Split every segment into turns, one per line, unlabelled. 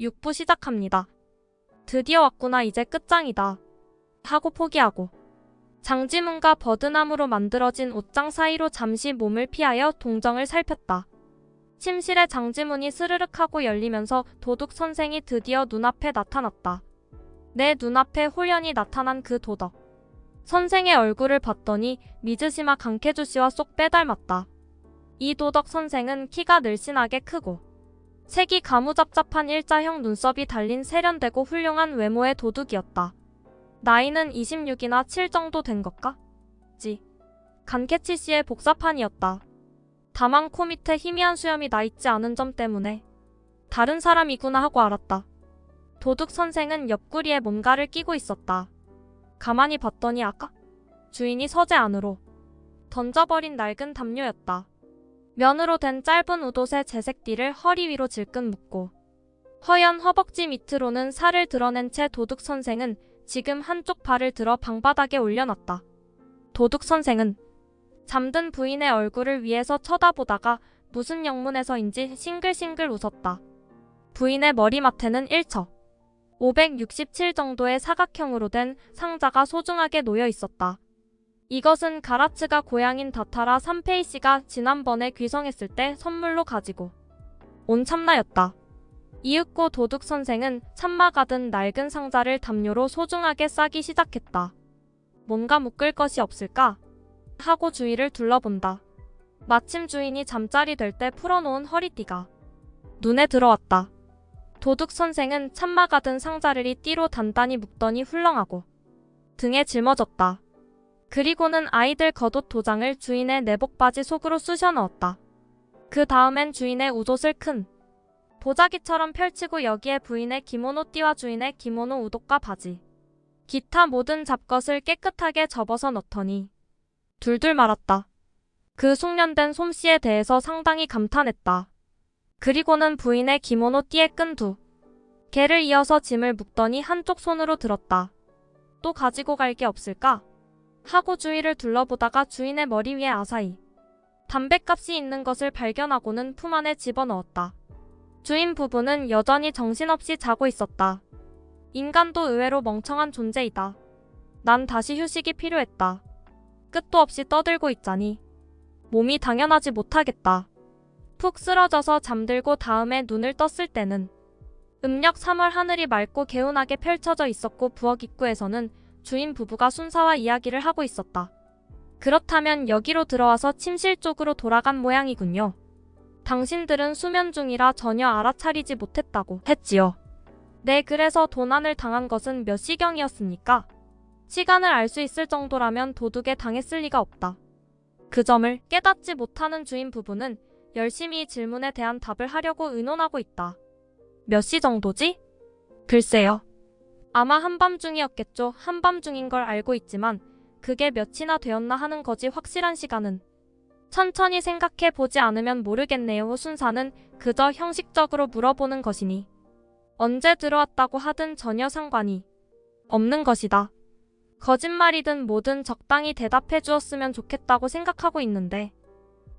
6부 시작합니다. 드디어 왔구나 이제 끝장이다. 하고 포기하고 장지문과 버드나무로 만들어진 옷장 사이로 잠시 몸을 피하여 동정을 살폈다. 침실에 장지문이 스르륵 하고 열리면서 도둑 선생이 드디어 눈앞에 나타났다. 내 눈앞에 홀연히 나타난 그 도덕. 선생의 얼굴을 봤더니 미즈시마 강케주 씨와 쏙 빼닮았다. 이 도덕 선생은 키가 늘씬하게 크고 색이 가무잡잡한 일자형 눈썹이 달린 세련되고 훌륭한 외모의 도둑이었다. 나이는 26이나 7 정도 된 것까? 지. 간케치 씨의 복사판이었다. 다만 코 밑에 희미한 수염이 나 있지 않은 점 때문에 다른 사람이구나 하고 알았다. 도둑 선생은 옆구리에 뭔가를 끼고 있었다. 가만히 봤더니 아까 주인이 서재 안으로 던져버린 낡은 담요였다. 면으로 된 짧은 웃옷에 재색띠를 허리 위로 질끈 묶고 허연 허벅지 밑으로는 살을 드러낸 채 도둑 선생은 지금 한쪽 발을 들어 방바닥에 올려놨다. 도둑 선생은 잠든 부인의 얼굴을 위에서 쳐다보다가 무슨 영문에서인지 싱글싱글 웃었다. 부인의 머리맡에는 1척 567 정도의 사각형으로 된 상자가 소중하게 놓여 있었다. 이것은 가라츠가 고향인 다타라 삼페이 씨가 지난번에 귀성했을 때 선물로 가지고 온 참나였다. 이윽고 도둑 선생은 참마 가 든 낡은 상자를 담요로 소중하게 싸기 시작했다. 뭔가 묶을 것이 없을까? 하고 주위를 둘러본다. 마침 주인이 잠자리 될 때 풀어놓은 허리띠가 눈에 들어왔다. 도둑 선생은 참마 가 든 상자를 이 띠로 단단히 묶더니 훌렁하고 등에 짊어졌다. 그리고는 아이들 겉옷 도장을 주인의 내복 바지 속으로 쑤셔 넣었다. 그 다음엔 주인의 웃옷을 큰 보자기처럼 펼치고 여기에 부인의 기모노 띠와 주인의 기모노 우독과 바지, 기타 모든 잡것을 깨끗하게 접어서 넣더니 둘둘 말았다. 그 숙련된 솜씨에 대해서 상당히 감탄했다. 그리고는 부인의 기모노 띠에 끈 두 개를 이어서 짐을 묶더니 한쪽 손으로 들었다. 또 가지고 갈 게 없을까? 하고 주위를 둘러보다가 주인의 머리 위에 아사히 담뱃값이 있는 것을 발견하고는 품 안에 집어넣었다. 주인 부부는 여전히 정신없이 자고 있었다. 인간도 의외로 멍청한 존재이다. 난 다시 휴식이 필요했다. 끝도 없이 떠들고 있자니 몸이 당연하지 못하겠다. 푹 쓰러져서 잠들고 다음에 눈을 떴을 때는 음력 3월 하늘이 맑고 개운하게 펼쳐져 있었고 부엌 입구에서는 주인 부부가 순사와 이야기를 하고 있었다. 그렇다면 여기로 들어와서 침실 쪽으로 돌아간 모양이군요. 당신들은 수면 중이라 전혀 알아차리지 못했다고 했지요. 네, 그래서 도난을 당한 것은 몇 시경이었습니까? 시간을 알 수 있을 정도라면 도둑에 당했을 리가 없다. 그 점을 깨닫지 못하는 주인 부부는 열심히 질문에 대한 답을 하려고 의논하고 있다. 몇 시 정도지? 글쎄요. 아마 한밤중이었겠죠. 한밤중인 걸 알고 있지만 그게 몇이나 되었나 하는 거지 확실한 시간은. 천천히 생각해 보지 않으면 모르겠네요. 순사는 그저 형식적으로 물어보는 것이니. 언제 들어왔다고 하든 전혀 상관이 없는 것이다. 거짓말이든 뭐든 적당히 대답해 주었으면 좋겠다고 생각하고 있는데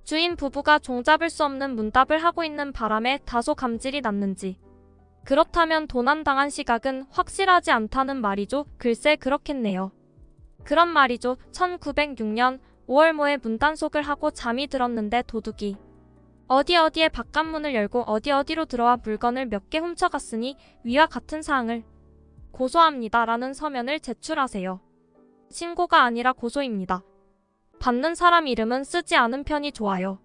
주인 부부가 종잡을 수 없는 문답을 하고 있는 바람에 다소 감질이 났는지 그렇다면 도난당한 시각은 확실하지 않다는 말이죠. 글쎄 그렇겠네요. 그런 말이죠. 1906년 5월 모에 문단속을 하고 잠이 들었는데 도둑이 어디 어디에 바깥문을 열고 어디 어디로 들어와 물건을 몇 개 훔쳐갔으니 위와 같은 사항을 고소합니다. 라는 서면을 제출하세요. 신고가 아니라 고소입니다. 받는 사람 이름은 쓰지 않은 편이 좋아요.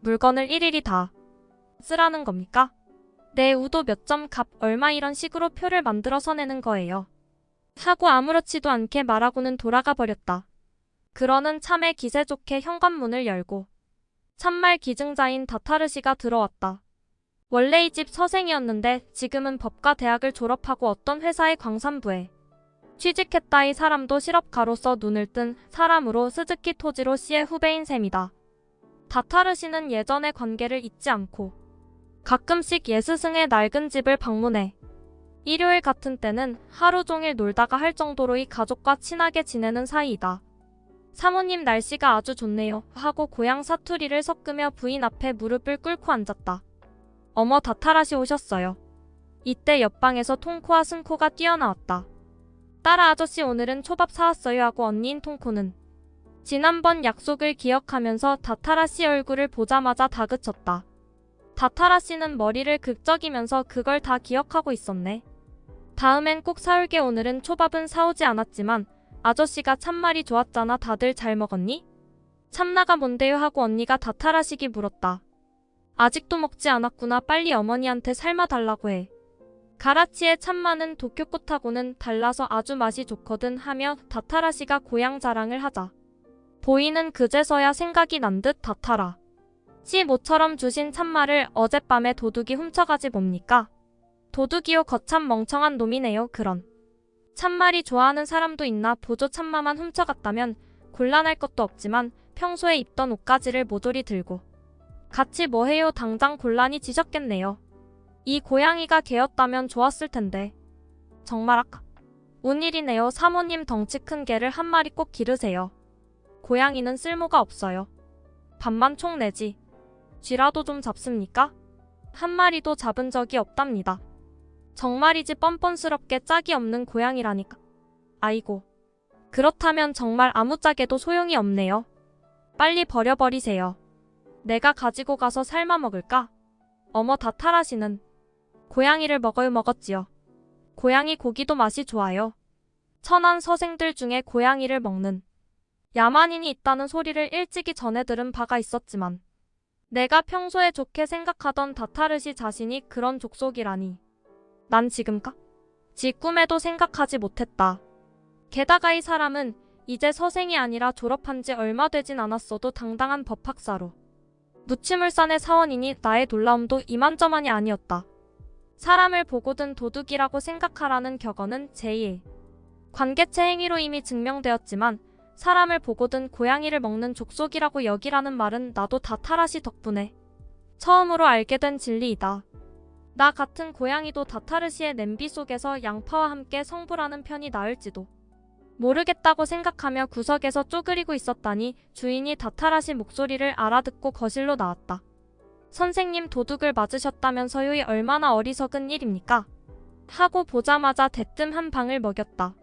물건을 일일이 다 쓰라는 겁니까? 내 우도 몇 점 값 얼마 이런 식으로 표를 만들어서 내는 거예요. 하고 아무렇지도 않게 말하고는 돌아가 버렸다. 그러는 참에 기세 좋게 현관문을 열고 참말 기증자인 다타르 씨가 들어왔다. 원래 이 집 서생이었는데 지금은 법과 대학을 졸업하고 어떤 회사의 광산부에 취직했다 이 사람도 실업가로서 눈을 뜬 사람으로 스즈키 토지로 씨의 후배인 셈이다. 다타르 씨는 예전의 관계를 잊지 않고 가끔씩 예스승의 낡은 집을 방문해 일요일 같은 때는 하루 종일 놀다가 할 정도로 이 가족과 친하게 지내는 사이이다. 사모님 날씨가 아주 좋네요 하고 고향 사투리를 섞으며 부인 앞에 무릎을 꿇고 앉았다. 어머 다타라시 오셨어요. 이때 옆방에서 통코와 승코가 뛰어나왔다. 딸아 아저씨 오늘은 초밥 사왔어요 하고 언니인 통코는 지난번 약속을 기억하면서 다타라 씨 얼굴을 보자마자 다그쳤다. 다타라 씨는 머리를 극적이면서 그걸 다 기억하고 있었네. 다음엔 꼭 사올게 오늘은 초밥은 사오지 않았지만 아저씨가 참말이 좋았잖아 다들 잘 먹었니? 참나가 뭔데요 하고 언니가 다타라시기 물었다. 아직도 먹지 않았구나 빨리 어머니한테 삶아 달라고 해. 가라치의 참마는 도쿄꽃하고는 달라서 아주 맛이 좋거든 하며 다타라시가 고향 자랑을 하자. 보이는 그제서야 생각이 난 듯 다타라. 씨 모처럼 주신 참마를 어젯밤에 도둑이 훔쳐가지 뭡니까? 도둑이요 거참 멍청한 놈이네요 그런. 참말이 좋아하는 사람도 있나 보조 참마만 훔쳐갔다면 곤란할 것도 없지만 평소에 입던 옷가지를 모조리 들고 같이 뭐해요 당장 곤란이 지셨겠네요. 이 고양이가 개였다면 좋았을 텐데. 정말 아까 운일이네요. 사모님 덩치 큰 개를 한 마리 꼭 기르세요. 고양이는 쓸모가 없어요. 밥만 총 내지. 쥐라도 좀 잡습니까? 한 마리도 잡은 적이 없답니다. 정말이지 뻔뻔스럽게 짝이 없는 고양이라니까. 아이고. 그렇다면 정말 아무짝에도 소용이 없네요. 빨리 버려버리세요. 내가 가지고 가서 삶아 먹을까? 어머 다타라시는 고양이를 먹어요 먹었지요. 고양이 고기도 맛이 좋아요. 천안 서생들 중에 고양이를 먹는 야만인이 있다는 소리를 일찍이 전해 들은 바가 있었지만 내가 평소에 좋게 생각하던 다타르시 자신이 그런 족속이라니. 난 지금까? 지 꿈에도 생각하지 못했다. 게다가 이 사람은 이제 서생이 아니라 졸업한 지 얼마 되진 않았어도 당당한 법학사로. 무치물산의 사원이니 나의 놀라움도 이만저만이 아니었다. 사람을 보고든 도둑이라고 생각하라는 격언은 제1. 관계체 행위로 이미 증명되었지만 사람을 보고든 고양이를 먹는 족속이라고 여기라는 말은 나도 다 타라시 덕분에 처음으로 알게 된 진리이다. 나 같은 고양이도 다타르시의 냄비 속에서 양파와 함께 성불하는 편이 나을지도 모르겠다고 생각하며 구석에서 쪼그리고 있었다니 주인이 다타라시 목소리를 알아듣고 거실로 나왔다. 선생님 도둑을 맞으셨다면서요 이 얼마나 어리석은 일입니까? 하고 보자마자 대뜸 한 방을 먹였다.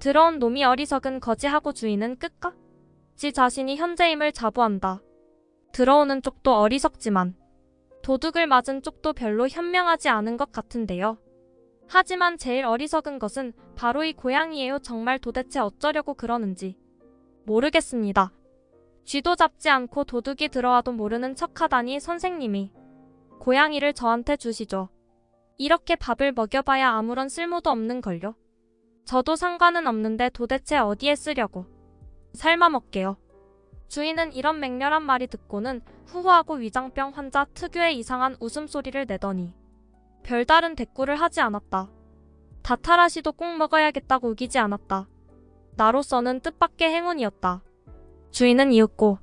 들어온 놈이 어리석은 거지하고 주인은 끝까? 지 자신이 현재임을 자부한다. 들어오는 쪽도 어리석지만 도둑을 맞은 쪽도 별로 현명하지 않은 것 같은데요. 하지만 제일 어리석은 것은 바로 이 고양이에요. 정말 도대체 어쩌려고 그러는지 모르겠습니다. 쥐도 잡지 않고 도둑이 들어와도 모르는 척하다니 선생님이 고양이를 저한테 주시죠. 이렇게 밥을 먹여봐야 아무런 쓸모도 없는 걸요. 저도 상관은 없는데 도대체 어디에 쓰려고. 삶아 먹게요. 주인은 이런 맹렬한 말이 듣고는 후후하고 위장병 환자 특유의 이상한 웃음소리를 내더니 별다른 대꾸를 하지 않았다. 다타라시도 꼭 먹어야겠다고 우기지 않았다. 나로서는 뜻밖의 행운이었다. 주인은 이윽고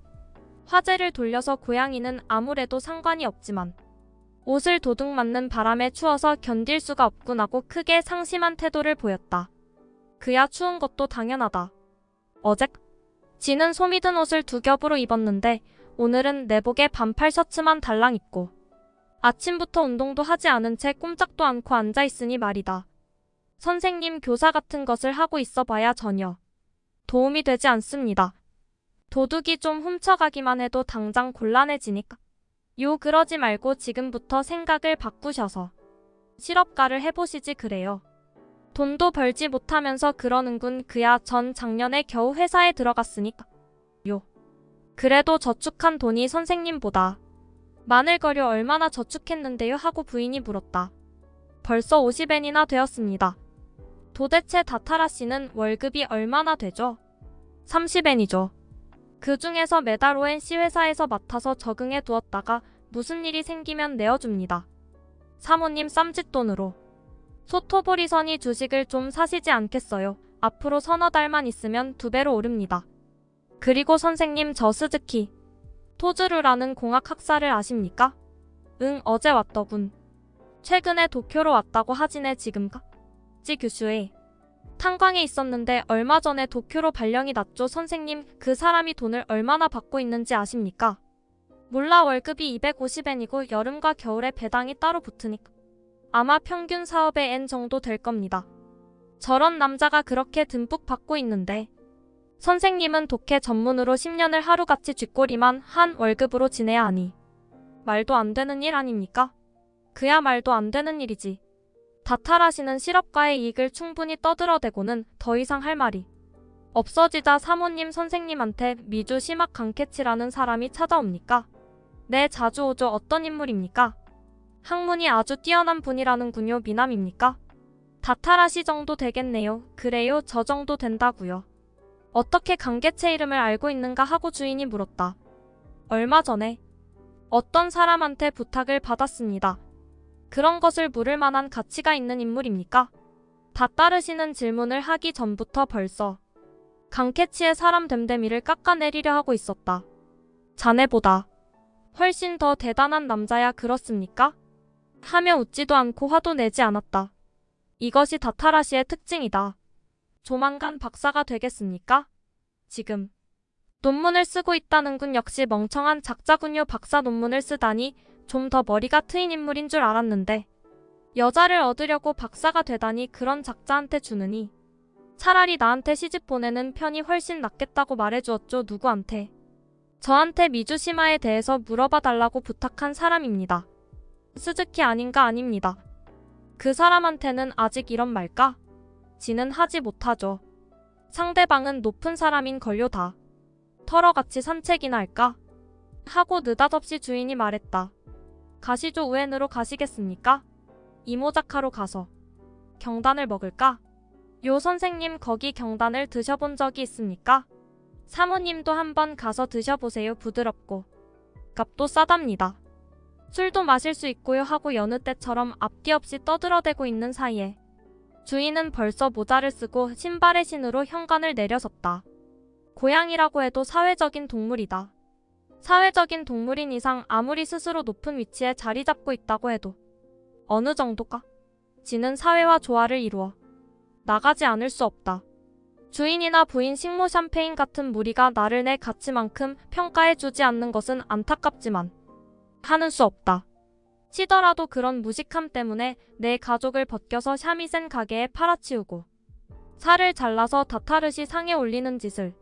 화제를 돌려서 고양이는 아무래도 상관이 없지만 옷을 도둑 맞는 바람에 추워서 견딜 수가 없구나고 크게 상심한 태도를 보였다. 그야 추운 것도 당연하다. 어제 지는 솜이 든 옷을 두 겹으로 입었는데 오늘은 내복에 반팔 셔츠만 달랑 입고 아침부터 운동도 하지 않은 채 꼼짝도 않고 앉아 있으니 말이다. 선생님 교사 같은 것을 하고 있어 봐야 전혀 도움이 되지 않습니다. 도둑이 좀 훔쳐가기만 해도 당장 곤란해지니까. 요 그러지 말고 지금부터 생각을 바꾸셔서 실업가를 해보시지 그래요. 돈도 벌지 못하면서 그러는군 그야 전 작년에 겨우 회사에 들어갔으니까. 요. 그래도 저축한 돈이 선생님보다 많을거려 얼마나 저축했는데요 하고 부인이 물었다. 벌써 50엔이나 되었습니다. 도대체 다타라 씨는 월급이 얼마나 되죠? 30엔이죠. 그 중에서 매달 5엔 씨 회사에서 맡아서 적응해 두었다가 무슨 일이 생기면 내어줍니다. 사모님 쌈짓돈으로. 소토보리선이 주식을 좀 사시지 않겠어요. 앞으로 서너 달만 있으면 두 배로 오릅니다. 그리고 선생님 저 스즈키 토즈루라는 공학 학사를 아십니까? 응 어제 왔더군. 최근에 도쿄로 왔다고 하지네 지금가? 지 규슈에 탄광에 있었는데 얼마 전에 도쿄로 발령이 났죠 선생님 그 사람이 돈을 얼마나 받고 있는지 아십니까? 몰라 월급이 250엔이고 여름과 겨울에 배당이 따로 붙으니까 아마 평균 사업의 N 정도 될 겁니다. 저런 남자가 그렇게 듬뿍 받고 있는데 선생님은 독해 전문으로 10년을 하루같이 쥐꼬리만 한 월급으로 지내야 하니 말도 안 되는 일 아닙니까? 그야 말도 안 되는 일이지. 다탈하시는 실업가의 이익을 충분히 떠들어대고는 더 이상 할 말이 없어지자 사모님 선생님한테 미주 심학 강캐치라는 사람이 찾아옵니까? 네, 자주 오죠. 어떤 인물입니까? 학문이 아주 뛰어난 분이라는군요. 미남입니까? 다타라시 정도 되겠네요. 그래요. 저 정도 된다고요. 어떻게 강개체 이름을 알고 있는가 하고 주인이 물었다. 얼마 전에 어떤 사람한테 부탁을 받았습니다. 그런 것을 물을 만한 가치가 있는 인물입니까? 다 따르시는 질문을 하기 전부터 벌써 강캐치의 사람 됨됨이를 깎아내리려 하고 있었다. 자네보다 훨씬 더 대단한 남자야 그렇습니까? 하며 웃지도 않고 화도 내지 않았다. 이것이 다타라시의 특징이다. 조만간 박사가 되겠습니까? 지금 논문을 쓰고 있다는 군 역시 멍청한 작자군요. 박사 논문을 쓰다니 좀 더 머리가 트인 인물인 줄 알았는데 여자를 얻으려고 박사가 되다니 그런 작자한테 주느니 차라리 나한테 시집 보내는 편이 훨씬 낫겠다고 말해주었죠. 누구한테? 저한테 미주시마에 대해서 물어봐 달라고 부탁한 사람입니다. 스즈키 아닌가 아닙니다. 그 사람한테는 아직 이런 말까? 지는 하지 못하죠. 상대방은 높은 사람인 걸요 다. 털어같이 산책이나 할까? 하고 느닷없이 주인이 말했다. 가시죠 우엔으로 가시겠습니까? 이모자카로 가서 경단을 먹을까? 요 선생님 거기 경단을 드셔본 적이 있습니까? 사모님도 한번 가서 드셔보세요 부드럽고 값도 싸답니다. 술도 마실 수 있고요 하고 여느 때처럼 앞뒤 없이 떠들어대고 있는 사이에 주인은 벌써 모자를 쓰고 신발의 신으로 현관을 내려섰다. 고양이라고 해도 사회적인 동물이다. 사회적인 동물인 이상 아무리 스스로 높은 위치에 자리 잡고 있다고 해도 어느 정도가 지는 사회와 조화를 이루어 나가지 않을 수 없다. 주인이나 부인 식모 샴페인 같은 무리가 나를 내 가치만큼 평가해주지 않는 것은 안타깝지만 하는 수 없다. 치더라도 그런 무식함 때문에 내 가족을 벗겨서 샤미센 가게에 팔아치우고 살을 잘라서 다타르시 상에 올리는 짓을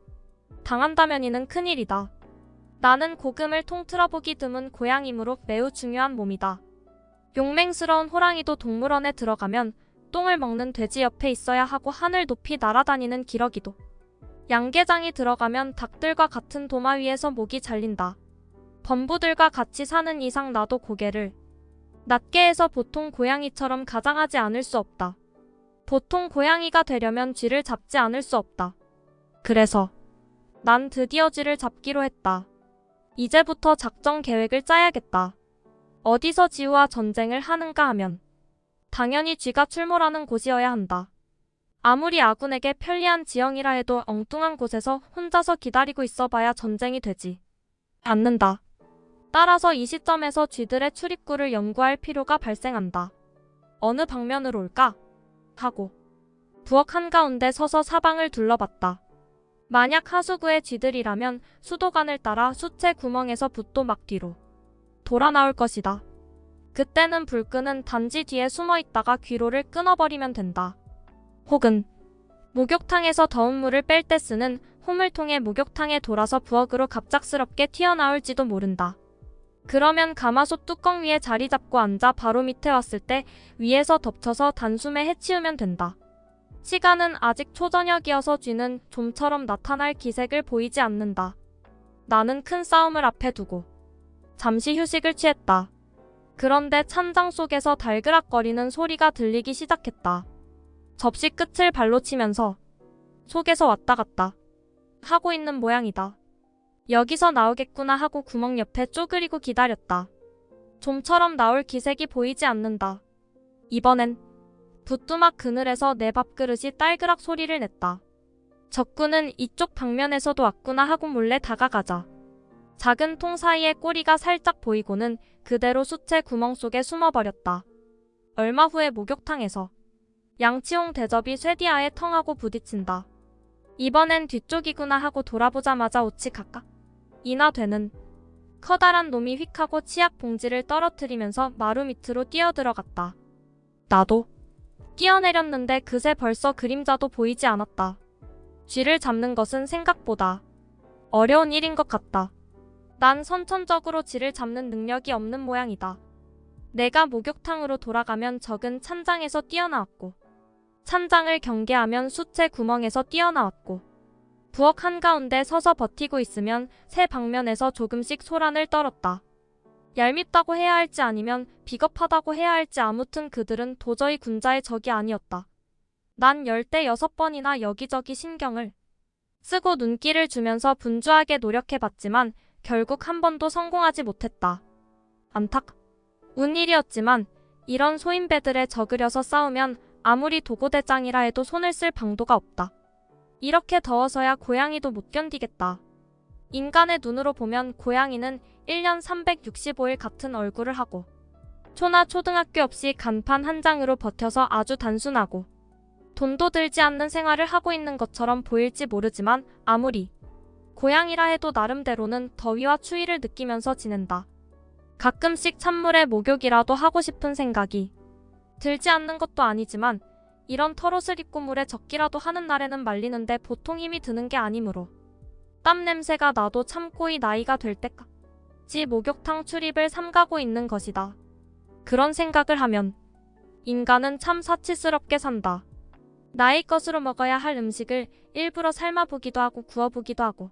당한다면 이는 큰일이다. 나는 고금을 통틀어보기 드문 고양이므로 매우 중요한 몸이다. 용맹스러운 호랑이도 동물원에 들어가면 똥을 먹는 돼지 옆에 있어야 하고 하늘 높이 날아다니는 기러기도 양계장이 들어가면 닭들과 같은 도마 위에서 목이 잘린다. 범부들과 같이 사는 이상 나도 고개를 낮게 해서 보통 고양이처럼 가장하지 않을 수 없다. 보통 고양이가 되려면 쥐를 잡지 않을 수 없다. 그래서 난 드디어 쥐를 잡기로 했다. 이제부터 작전 계획을 짜야겠다. 어디서 지우와 전쟁을 하는가 하면 당연히 쥐가 출몰하는 곳이어야 한다. 아무리 아군에게 편리한 지형이라 해도 엉뚱한 곳에서 혼자서 기다리고 있어봐야 전쟁이 되지 않는다. 따라서 이 시점에서 쥐들의 출입구를 연구할 필요가 발생한다. 어느 방면으로 올까? 하고 부엌 한가운데 서서 사방을 둘러봤다. 만약 하수구의 쥐들이라면 수도관을 따라 수채 구멍에서 붓도 막 뒤로 돌아 나올 것이다. 그때는 불 끄는 단지 뒤에 숨어 있다가 귀로를 끊어버리면 된다. 혹은 목욕탕에서 더운 물을 뺄 때 쓰는 호물통에 목욕탕에 돌아서 부엌으로 갑작스럽게 튀어나올지도 모른다. 그러면 가마솥 뚜껑 위에 자리 잡고 앉아 바로 밑에 왔을 때 위에서 덮쳐서 단숨에 해치우면 된다. 시간은 아직 초저녁이어서 쥐는 좀처럼 나타날 기색을 보이지 않는다. 나는 큰 싸움을 앞에 두고 잠시 휴식을 취했다. 그런데 찬장 속에서 달그락거리는 소리가 들리기 시작했다. 접시 끝을 발로 치면서 속에서 왔다 갔다 하고 있는 모양이다. 여기서 나오겠구나 하고 구멍 옆에 쪼그리고 기다렸다. 좀처럼 나올 기색이 보이지 않는다. 이번엔 부뚜막 그늘에서 내 밥그릇이 딸그락 소리를 냈다. 적군은 이쪽 방면에서도 왔구나 하고 몰래 다가가자. 작은 통 사이에 꼬리가 살짝 보이고는 그대로 수채 구멍 속에 숨어버렸다. 얼마 후에 목욕탕에서 양치홍 대접이 쇠디아에 텅하고 부딪힌다. 이번엔 뒤쪽이구나 하고 돌아보자마자 옷이 각각 인하되는 커다란 놈이 휙 하고 치약 봉지를 떨어뜨리면서 마루 밑으로 뛰어들어갔다. 나도 뛰어내렸는데 그새 벌써 그림자도 보이지 않았다. 쥐를 잡는 것은 생각보다 어려운 일인 것 같다. 난 선천적으로 쥐를 잡는 능력이 없는 모양이다. 내가 목욕탕으로 돌아가면 적은 찬장에서 뛰어나왔고, 찬장을 경계하면 수채 구멍에서 뛰어나왔고, 부엌 한가운데 서서 버티고 있으면 새 방면에서 조금씩 소란을 떨었다. 얄밉다고 해야 할지 아니면 비겁하다고 해야 할지 아무튼 그들은 도저히 군자의 적이 아니었다. 난 열대 여섯 번이나 여기저기 신경을 쓰고 눈길을 주면서 분주하게 노력해봤지만 결국 한 번도 성공하지 못했다. 안타운 일이었지만 이런 소인배들에 적으려서 싸우면 아무리 도고대장이라 해도 손을 쓸 방도가 없다. 이렇게 더워서야 고양이도 못 견디겠다. 인간의 눈으로 보면 고양이는 1년 365일 같은 얼굴을 하고 초나 초등학교 없이 간판 한 장으로 버텨서 아주 단순하고 돈도 들지 않는 생활을 하고 있는 것처럼 보일지 모르지만 아무리 고양이라 해도 나름대로는 더위와 추위를 느끼면서 지낸다. 가끔씩 찬물에 목욕이라도 하고 싶은 생각이 들지 않는 것도 아니지만 이런 털옷을 입고 물에 젖기라도 하는 날에는 말리는데 보통 힘이 드는 게 아니므로 땀 냄새가 나도 참고 이 나이가 될 때까지 목욕탕 출입을 삼가고 있는 것이다. 그런 생각을 하면 인간은 참 사치스럽게 산다. 나의 것으로 먹어야 할 음식을 일부러 삶아보기도 하고 구워보기도 하고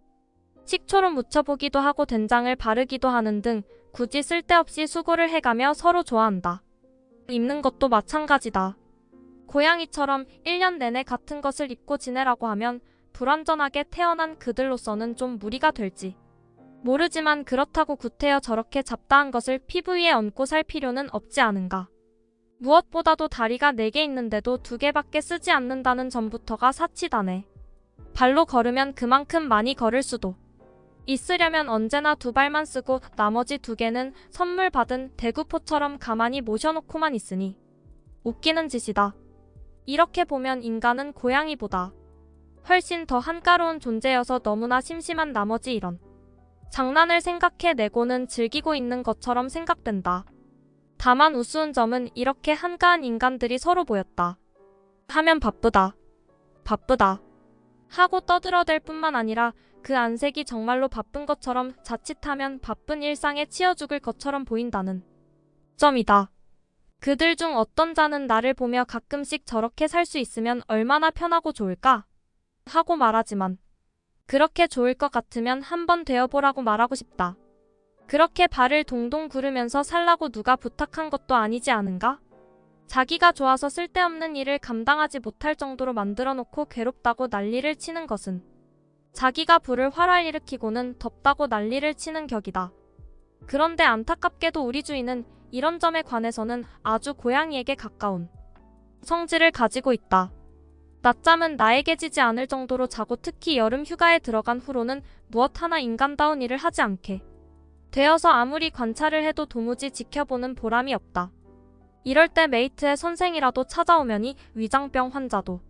식초로 무쳐보기도 하고 된장을 바르기도 하는 등 굳이 쓸데없이 수고를 해가며 서로 좋아한다. 입는 것도 마찬가지다. 고양이처럼 1년 내내 같은 것을 입고 지내라고 하면 불완전하게 태어난 그들로서는 좀 무리가 될지. 모르지만 그렇다고 구태여 저렇게 잡다한 것을 피부 위에 얹고 살 필요는 없지 않은가. 무엇보다도 다리가 4개 있는데도 2개밖에 쓰지 않는다는 점부터가 사치다네. 발로 걸으면 그만큼 많이 걸을 수도. 있으려면 언제나 두 발만 쓰고 나머지 두 개는 선물 받은 대구포처럼 가만히 모셔놓고만 있으니 웃기는 짓이다. 이렇게 보면 인간은 고양이보다 훨씬 더 한가로운 존재여서 너무나 심심한 나머지 이런 장난을 생각해 내고는 즐기고 있는 것처럼 생각된다. 다만 우스운 점은 이렇게 한가한 인간들이 서로 보였다. 하면 바쁘다. 바쁘다. 하고 떠들어댈 뿐만 아니라 그 안색이 정말로 바쁜 것처럼 자칫하면 바쁜 일상에 치여 죽을 것처럼 보인다는 점이다. 그들 중 어떤 자는 나를 보며 가끔씩 저렇게 살 수 있으면 얼마나 편하고 좋을까? 하고 말하지만 그렇게 좋을 것 같으면 한번 되어보라고 말하고 싶다. 그렇게 발을 동동 구르면서 살라고 누가 부탁한 것도 아니지 않은가? 자기가 좋아서 쓸데없는 일을 감당하지 못할 정도로 만들어 놓고 괴롭다고 난리를 치는 것은 자기가 불을 활활 일으키고는 덥다고 난리를 치는 격이다. 그런데 안타깝게도 우리 주인은 이런 점에 관해서는 아주 고양이에게 가까운 성질을 가지고 있다. 낮잠은 나에게 지지 않을 정도로 자고 특히 여름 휴가에 들어간 후로는 무엇 하나 인간다운 일을 하지 않게 되어서 아무리 관찰을 해도 도무지 지켜보는 보람이 없다. 이럴 때 메이트의 선생이라도 찾아오면이 위장병 환자도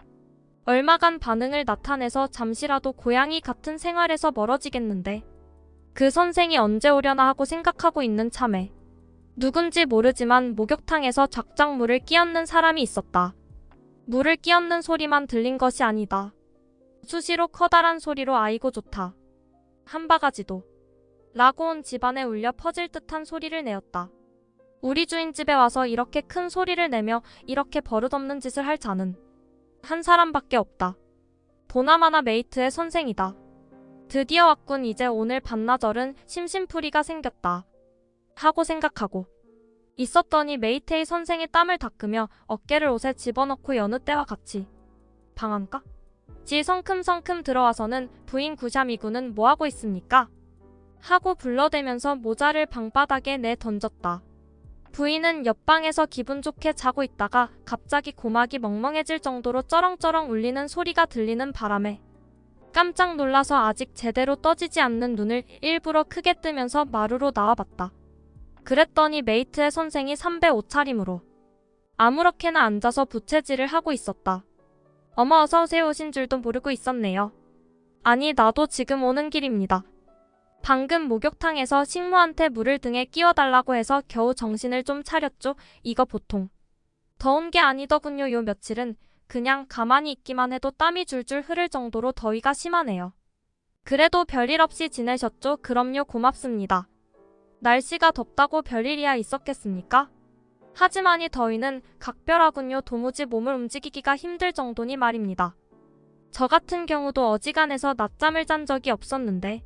얼마간 반응을 나타내서 잠시라도 고양이 같은 생활에서 멀어지겠는데 그 선생이 언제 오려나 하고 생각하고 있는 참에 누군지 모르지만 목욕탕에서 작작물을 끼얹는 사람이 있었다. 물을 끼얹는 소리만 들린 것이 아니다. 수시로 커다란 소리로 아이고 좋다. 한 바가지도 라고 온 집안에 울려 퍼질 듯한 소리를 내었다. 우리 주인 집에 와서 이렇게 큰 소리를 내며 이렇게 버릇없는 짓을 할 자는 한 사람밖에 없다. 보나마나 메이트의 선생이다. 드디어 왔군 이제 오늘 반나절은 심심풀이가 생겼다. 하고 생각하고 있었더니 메이테이 선생이 땀을 닦으며 어깨를 옷에 집어넣고 여느 때와 같이 방안가? 지 성큼성큼 들어와서는 부인 구샤미구는 뭐하고 있습니까? 하고 불러대면서 모자를 방바닥에 내 던졌다. 부인은 옆방에서 기분 좋게 자고 있다가 갑자기 고막이 멍멍해질 정도로 쩌렁쩌렁 울리는 소리가 들리는 바람에 깜짝 놀라서 아직 제대로 떠지지 않는 눈을 일부러 크게 뜨면서 마루로 나와봤다. 그랬더니 메이트의 선생이 삼배 옷차림으로 아무렇게나 앉아서 부채질을 하고 있었다. 어머 어서 오세요 오신 줄도 모르고 있었네요. 아니 나도 지금 오는 길입니다. 방금 목욕탕에서 식모한테 물을 등에 끼워달라고 해서 겨우 정신을 좀 차렸죠. 이거 보통 더운 게 아니더군요. 요 며칠은 그냥 가만히 있기만 해도 땀이 줄줄 흐를 정도로 더위가 심하네요. 그래도 별일 없이 지내셨죠? 그럼요. 고맙습니다. 날씨가 덥다고 별일이야 있었겠습니까? 하지만 이 더위는 각별하군요. 도무지 몸을 움직이기가 힘들 정도니 말입니다. 저 같은 경우도 어지간해서 낮잠을 잔 적이 없었는데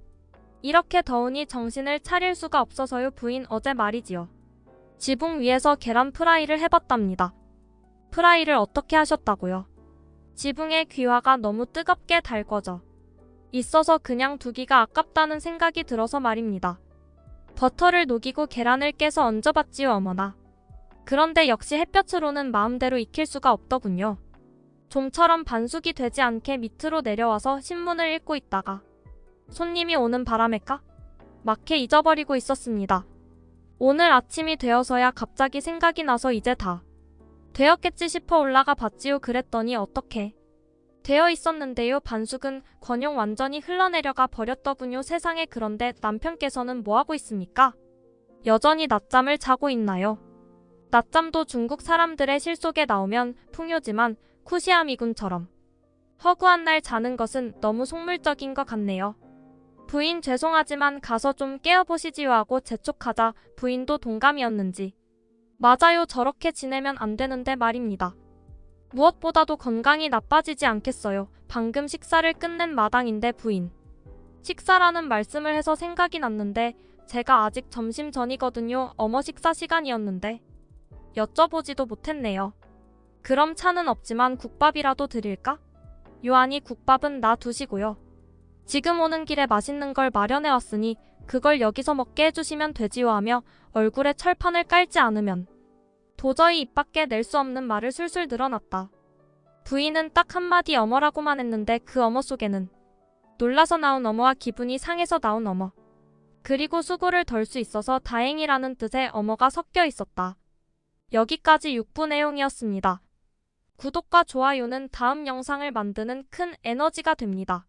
이렇게 더우니 정신을 차릴 수가 없어서요. 부인 어제 말이지요. 지붕 위에서 계란 프라이를 해봤답니다. 프라이를 어떻게 하셨다고요? 지붕의 귀화가 너무 뜨겁게 달궈져 있어서 그냥 두기가 아깝다는 생각이 들어서 말입니다. 버터를 녹이고 계란을 깨서 얹어봤지요, 어머나. 그런데 역시 햇볕으로는 마음대로 익힐 수가 없더군요. 좀처럼 반숙이 되지 않게 밑으로 내려와서 신문을 읽고 있다가 손님이 오는 바람에까 막해 잊어버리고 있었습니다. 오늘 아침이 되어서야 갑자기 생각이 나서 이제 다 되었겠지 싶어 올라가 봤지요. 그랬더니 어떻게 되어 있었는데요. 반숙은 권용 완전히 흘러내려가 버렸더군요. 세상에 그런데 남편께서는 뭐하고 있습니까? 여전히 낮잠을 자고 있나요? 낮잠도 중국 사람들의 실속에 나오면 풍요지만 쿠시아미군처럼 허구한 날 자는 것은 너무 속물적인 것 같네요. 부인 죄송하지만 가서 좀 깨어보시지요 하고 재촉하자 부인도 동감이었는지 맞아요 저렇게 지내면 안 되는데 말입니다. 무엇보다도 건강이 나빠지지 않겠어요. 방금 식사를 끝낸 마당인데 부인. 식사라는 말씀을 해서 생각이 났는데 제가 아직 점심 전이거든요. 어머 식사 시간이었는데 여쭤보지도 못했네요. 그럼 차는 없지만 국밥이라도 드릴까? 요한이 국밥은 놔두시고요. 지금 오는 길에 맛있는 걸 마련해 왔으니 그걸 여기서 먹게 해주시면 되지요 하며 얼굴에 철판을 깔지 않으면 도저히 입 밖에 낼 수 없는 말을 술술 늘어놨다. 부인은 딱 한마디 어머라고만 했는데 그 어머 속에는 놀라서 나온 어머와 기분이 상해서 나온 어머. 그리고 수고를 덜 수 있어서 다행이라는 뜻의 어머가 섞여 있었다. 여기까지 6부 내용이었습니다. 구독과 좋아요는 다음 영상을 만드는 큰 에너지가 됩니다.